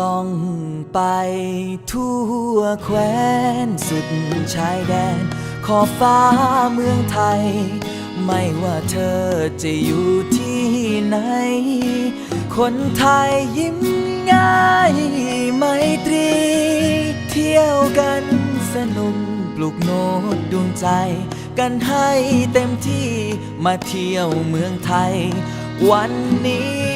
ล่องไปทั่วแคว้นสุดชายแดน ขอฟ้าเมืองไทย ไม่ว่าเธอจะอยู่ที่ไหน คนไทยยิ้มง่ายไมตรี เที่ยวกันสนุกปลุกโนดดวงใจ กันให้เต็มที่มาเที่ยวเมืองไทย วันนี้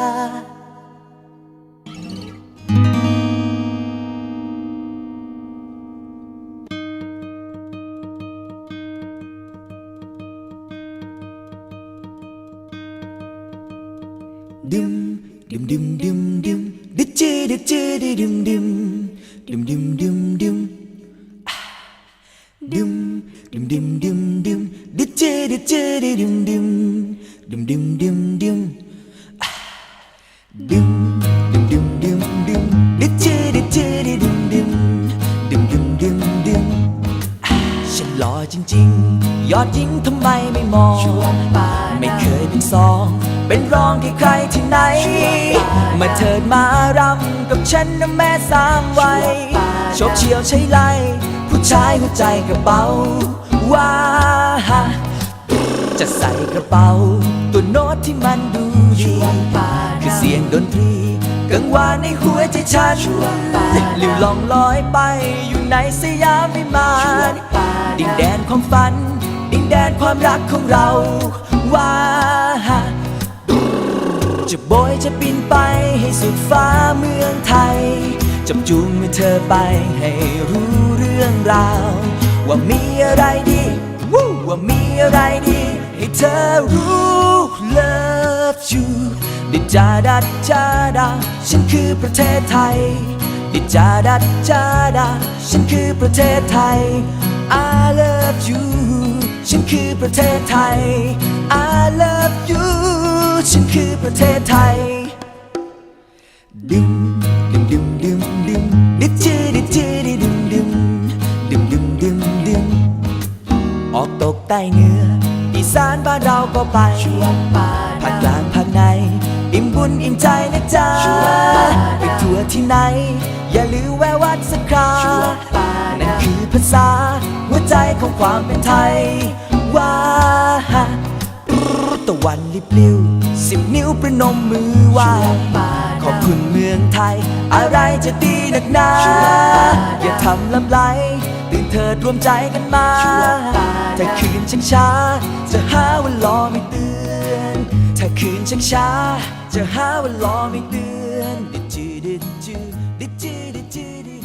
ดึมดึมดึมดึมดึมดึจืดึจืดึมดึมดึมดึมดึมดึมอ่าดึมดึมดึมดึมดึมดึจืดึจืดึมดึมดึมดึมดึมดึมอ่าดึมดึมดึมดึมดึมดึจืดึจืดึมดึมดึมดึมดึมดึมอ่าฉันหล่อจริงๆ ยอดยิงทำไมไม่มองไม่เคยเป็นสอง เป็นรองที่ใครที่ไหน มาเถิดมารำกับฉันนะแม่สร้างไว้โชคเชียวใช้ไลผู้ชายหัวใจกระเป๋าว้าจะใส่กระเป๋า ตัวโน้ตที่มันดูดีคือเสียงดนตรีกังวานในหัวใจฉันลิวลองลอยไปอยู่ในสยามวิมานดินแดนความฝัน ดินแดนความรักของเราว้า จะโบยจะบินไปให้สุดฟ้าเมืองไทย จับจูงมือเธอไปให้รู้เรื่องราว ว่ามีอะไรดีว,ว่ามีอะไรดี ให้เธอรู้ love you ดิจาดัดจาดา ฉันคือประเทศไทย ดิจาดัดจาดา ฉันคือประเทศไทย I love you ฉันคือประเทศไทย I love you ฉันคือประเทศไทย ดึมดึมดึมดึมดึมดึจืดดึจืดดึมดึมดึมดึมดึมดึมออกตกใต้เหนือ อีสานบ้านเราก็ไปภาคกลางภาคใน อิ่มบุญอิ่มใจนะจ๊ะไปทัวร์ที่ไหน อย่าลืมแวะวัดสักครานั่นคือภาษา หัวใจของความเป็นไทยว้าะวันลิบลิวสิบนิ้วประนมมือไหวขอบคุณเมืองไทย อะไรจะดีหนักหนา อย่าทำลำไหลตื่นเถิดรวมใจกันมาแต่คืนช้าช้า จะหาวันรอไม่เตือน ถ้าคืนช้าช้า จะหาวันรอไม่เตือนดิจืดิจืดิจืดิจืด